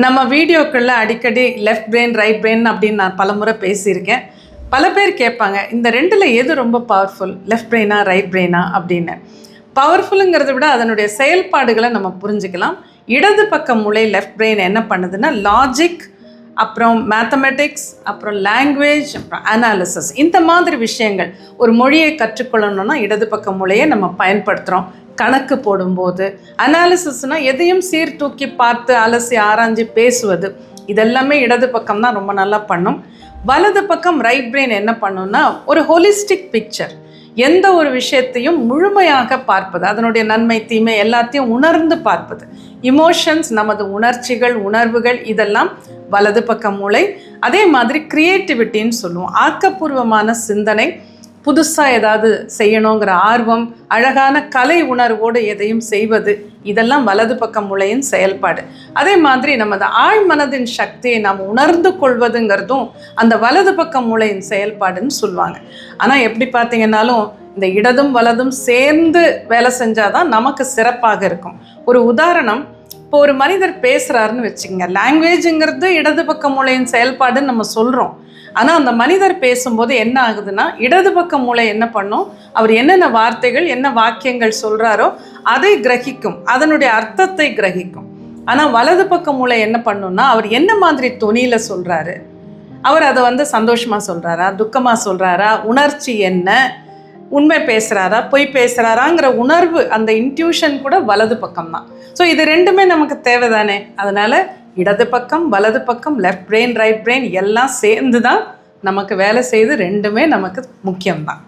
நம்ம வீடியோக்களில் அடிக்கடி லெஃப்ட் பிரெயின் ரைட் பிரெயின் அப்படின்னு நான் பலமுறை பேசியிருக்கேன். பல பேர் கேட்பாங்க இந்த ரெண்டில் எது ரொம்ப பவர்ஃபுல் லெஃப்ட் பிரெயினா ரைட் பிரெயினா அப்படின்னு. பவர்ஃபுல்லுங்கிறத விட அதனுடைய செயல்பாடுகளை நம்ம புரிஞ்சுக்கலாம். இடது பக்க மூளை லெஃப்ட் பிரெயின் என்ன பண்ணுதுன்னா லாஜிக் அப்புறம் மேத்தமெட்டிக்ஸ் அப்புறம் லாங்குவேஜ் அப்புறம் அனாலிசிஸ் இந்த மாதிரி விஷயங்கள் ஒரு மொழியை கற்றுக்கொள்ளணும்னா இடது பக்க மூலையை நம்ம பயன்படுத்துகிறோம் கணக்கு போடும்போது அனாலிசிஸ்னால் எதையும் சீர்தூக்கி பார்த்து அலசி ஆராய்ஞ்சு பேசுவது. இதெல்லாமே இடது பக்கம் தான் ரொம்ப நல்லா பண்ணும். வலது பக்கம் ரைட் பிரெயின் என்ன பண்ணும்னா ஒரு ஹோலிஸ்டிக் பிக்சர் எந்த ஒரு விஷயத்தையும் முழுமையாக பார்ப்பது அதனுடைய நன்மை தீமை எல்லாத்தையும் உணர்ந்து பார்ப்பது. இமோஷன்ஸ் நமது உணர்ச்சிகள் உணர்வுகள் இதெல்லாம் வலது பக்கம் மூளை. அதே மாதிரி கிரியேட்டிவிட்டின்னு சொல்லுவோம். ஆக்கப்பூர்வமான சிந்தனை புதுசாக ஏதாவது செய்யணுங்கிற ஆர்வம் அழகான கலை உணர்வோடு எதையும் செய்வது இதெல்லாம் வலது பக்கம் மூளையின் செயல்பாடு. அதே மாதிரி நமது ஆழ் மனதின் சக்தியை நாம் உணர்ந்து கொள்வதுங்கிறதும் அந்த வலது பக்கம் மூளையின் செயல்பாடுன்னு சொல்லுவாங்க. ஆனால் எப்படி பார்த்தீங்கன்னாலும் இந்த இடதும் வலதும் சேர்ந்து வேலை செஞ்சாதான் நமக்கு சிறப்பாக இருக்கும். ஒரு உதாரணம் இப்போ ஒரு மனிதர் பேசுகிறாருன்னு வச்சுக்கோங்க. லாங்குவேஜுங்கிறது இடது பக்க மூளையின் செயல்பாடுன்னு நம்ம சொல்கிறோம் ஆனால் அந்த மனிதர் பேசும்போது என்ன ஆகுதுன்னா இடது பக்க மூளை என்ன பண்ணும்? அவர் என்னென்ன வார்த்தைகள் என்ன வாக்கியங்கள் சொல்கிறாரோ அதை கிரகிக்கும். அதனுடைய அர்த்தத்தை கிரகிக்கும். ஆனால் வலது பக்க மூளை என்ன பண்ணும்னா அவர் என்ன மாதிரி தொனியில் சொல்கிறாரு அவர் அதை வந்து சந்தோஷமாக சொல்கிறாரா துக்கமாக சொல்கிறாரா உணர்ச்சி என்ன? உண்மை பேசுகிறாரா பொய் பேசுகிறாராங்கிற உணர்வு அந்த இன்ட்யூஷன் கூட வலது பக்கம் தான் ஸோ இது ரெண்டுமே நமக்கு தேவைதானே? அதனால் இடது பக்கம் வலது பக்கம் லெஃப்ட் பிரெயின் ரைட் பிரெயின் எல்லாம் சேர்ந்து தான் நமக்கு வேலை செய்து ரெண்டுமே நமக்கு முக்கியம்தான்.